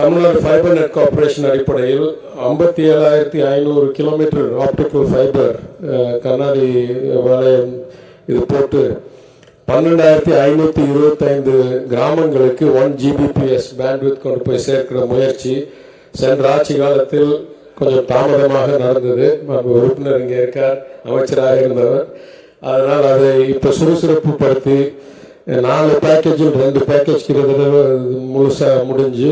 Tamil Nadu fibre net corporation அடிப்படையில் ஐம்பத்தி ஏழாயிரத்தி ஐநூறு கிலோமீட்டர் ஆப்டிக்கல் ஃபைபர் கண்ணாடி வளையம் இது போட்டு பன்னெண்டாயிரத்தி ஐநூற்றி இருபத்தைந்து கிராமங்களுக்கு ஒன் ஜிபிபிஎஸ் பேண்ட்வித் கொண்டு போய் சேர்க்கிற முயற்சி சென்ற ஆட்சி காலத்தில் கொஞ்சம் தாமதமாக நடந்தது. உறுப்பினர் இங்கே இருக்கார் அமைச்சராக இருந்தவர். அதனால் அதை இப்போ சுறுசுறுப்பு படுத்தி நாலு பேக்கேஜில் ரெண்டு பேக்கேஜ் கிட்டத்தட்ட முழுசாக முடிஞ்சு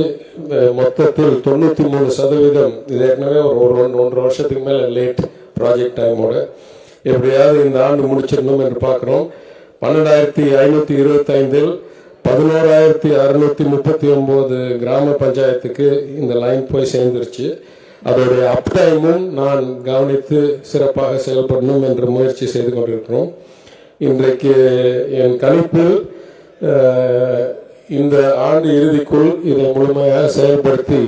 மொத்தத்தில் தொண்ணூற்றி மூணு சதவீதம் இது ஏற்கனவே ஒரு ஒரு ஒன்று ஒன்றரை வருஷத்துக்கு மேலே லேட் ப்ராஜெக்ட் டைமோட எப்படியாவது இந்த ஆண்டு முடிச்சிடணும் என்று பார்க்குறோம். பன்னெண்டாயிரத்தி ஐநூற்றி இருபத்தைந்தில் பதினோராயிரத்தி அறுநூத்தி முப்பத்தி ஒம்பது கிராம பஞ்சாயத்துக்கு இந்த லைன் போய் சேர்ந்துருச்சு. அதோடைய அப்டைமும் நான் கவனித்து சிறப்பாக செயல்படணும் என்ற முயற்சி செய்து கொண்டிருக்கிறோம். இன்றைக்கு என் கணிப்பில் இந்த ஆண்டு இறுதிக்குள் இதை முழுமையாக செயல்படுத்தி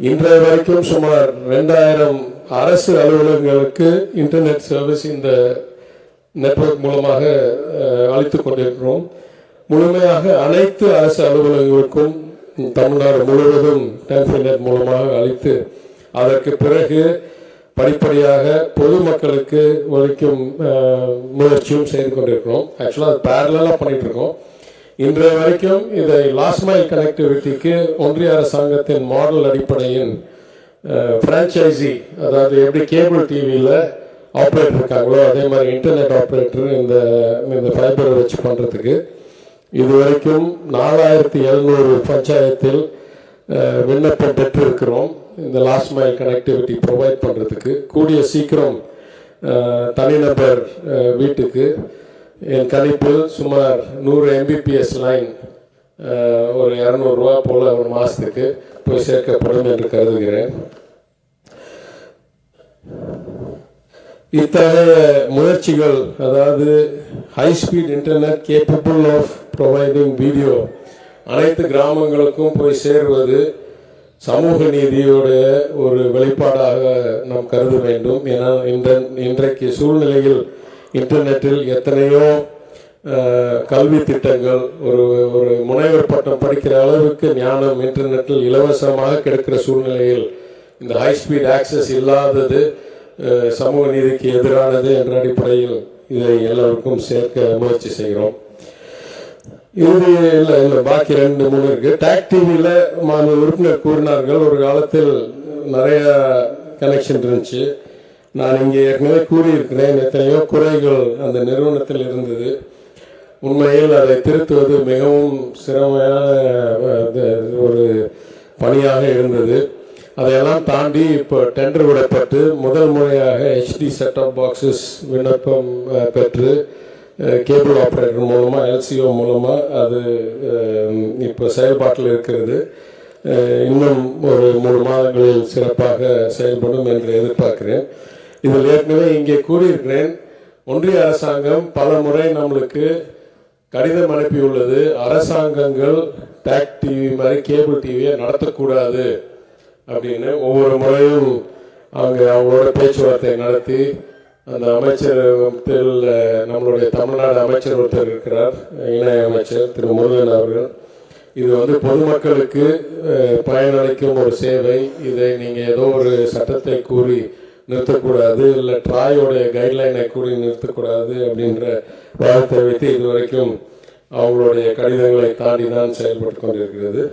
இன்றைய வரைக்கும் சுமார் ரெண்டாயிரம் அரசு அலுவலகங்களுக்கு இன்டர்நெட் சர்வீஸ் இந்த நெட்வொர்க் மூலமாக அளித்து கொண்டிருக்கிறோம். முழுமையாக அனைத்து அரசு அலுவலகங்களுக்கும் தமிழ்நாடு முழுவதும் டென்ஃபினெட் மூலமாக அளித்து அதற்கு பிறகு படிப்படியாக பொதுமக்களுக்கு ஒழிக்கும் முயற்சியும் செய்து கொண்டிருக்கிறோம். ஆக்சுவலாக அது பேரலாக பண்ணிட்டு இருக்கோம். இன்றைய வரைக்கும் இதை லாஸ்ட் மைல் கனெக்டிவிட்டிக்கு ஒன்றிய அரசாங்கத்தின் மாடல் அடிப்படையில் ஃப்ரான்ச்சைசி அதாவது எப்படி கேபிள் டிவியில் ஆப்ரேட்டர் இருக்காங்களோ அதே மாதிரி இன்டர்நெட் ஆப்ரேட்டர் இந்த இந்த ஃபைபரை வச்சு பண்ணுறதுக்கு இது வரைக்கும் நாலாயிரத்தி எழுநூறு பஞ்சாயத்தில் விண்ணப்பம் பெற்றிருக்கிறோம். இந்த லாஸ்ட் மைல் கனெக்டிவிட்டி ப்ரொவைட் பண்ணுறதுக்கு கூடிய சீக்கிரம் தனிநபர் வீட்டுக்கு என் கணிப்பில் சுமார் நூறு எம்பிபிஎஸ் லைன் ஒரு இரநூறுவா போல் ஒரு மாதத்துக்கு போய் சேர்க்கப்படும் என்று கருதுகிறேன். இத்தகைய முயற்சிகள் அதாவது high speed internet capable of providing video அனைத்து கிராமங்களுக்கும் போய் சேருவது சமூக நீதியோட ஒரு வெளிப்பாடாக நாம் கருத வேண்டும். ஏன்னா இந்த இன்றைக்கு சூழ்நிலையில் இன்டர்நெட்டில் எத்தனையோ கல்வி திட்டங்கள் ஒரு ஒரு முனைவர் பட்டம் படிக்கிற அளவுக்கு ஞானம் இன்டர்நெட்டில் இலவசமாக கிடைக்கிற சூழ்நிலையில் இந்த ஹை ஸ்பீட் ஆக்சஸ் இல்லாதது சமூக நீதிக்கு எதிரானது என்ற அடிப்படையில் இதை எல்லோருக்கும் சேர்க்க முயற்சி செய்கிறோம். இது இல்லை இல்லை பாக்கி ரெண்டு மூணு இருக்கு. டாக் டிவியில் மாநில உறுப்பினர் கூறினார்கள் ஒரு காலத்தில் நிறைய கனெக்ஷன் இருந்துச்சு. நான் இங்கே ஏற்கனவே கூறியிருக்கிறேன் எத்தனையோ குறைகள் அந்த நிறுவனத்தில் இருந்தது. உண்மையில் அதை திருத்துவது மிகவும் சிரமையான இது ஒரு பணியாக இருந்தது. அதையெல்லாம் தாண்டி இப்போ டெண்டர் விடப்பட்டு முதல் முறையாக ஹெச்டி செட்டப் பாக்ஸஸ் விண்ணப்பம் பெற்று கேபிள் ஆப்ரேட்டர் மூலமாக எல்சிஓ மூலமாக அது இப்போ செயல்பாட்டில் இருக்கிறது. இன்னும் ஒரு மூணு மாதங்களில் சிறப்பாக செயல்படும் என்று எதிர்பார்க்கிறேன். இதில் ஏற்கனவே இங்கே கூறியிருக்கிறேன் ஒன்றிய அரசாங்கம் பல முறை நம்மளுக்கு கடிதம் அனுப்பியுள்ளது. அரசாங்கங்கள் டேக் டிவி மாதிரி கேபிள் டிவியை நடத்தக்கூடாது அப்படின்னு ஒவ்வொரு முறையும் அவங்க அவங்களோட பேச்சுவார்த்தை நடத்தி அந்த அமைச்சரத்தில் நம்மளுடைய தமிழ்நாடு அமைச்சர் ஒருத்தர் இருக்கிறார் இணை அமைச்சர் திரு முருகன் அவர்கள். இது வந்து பொதுமக்களுக்கு பயனளிக்கும் ஒரு சேவை. இதை நீங்கள் ஏதோ ஒரு சட்டத்தை கூறி நிறுத்தக்கூடாது இல்லை ட்ராயோடைய கைட்லைனை கூறி நிறுத்தக்கூடாது அப்படின்ற வாதத்தை வைத்து இதுவரைக்கும் அவங்களுடைய கடிதங்களை தாண்டி தான் செயல்பட்டு கொண்டிருக்கிறது.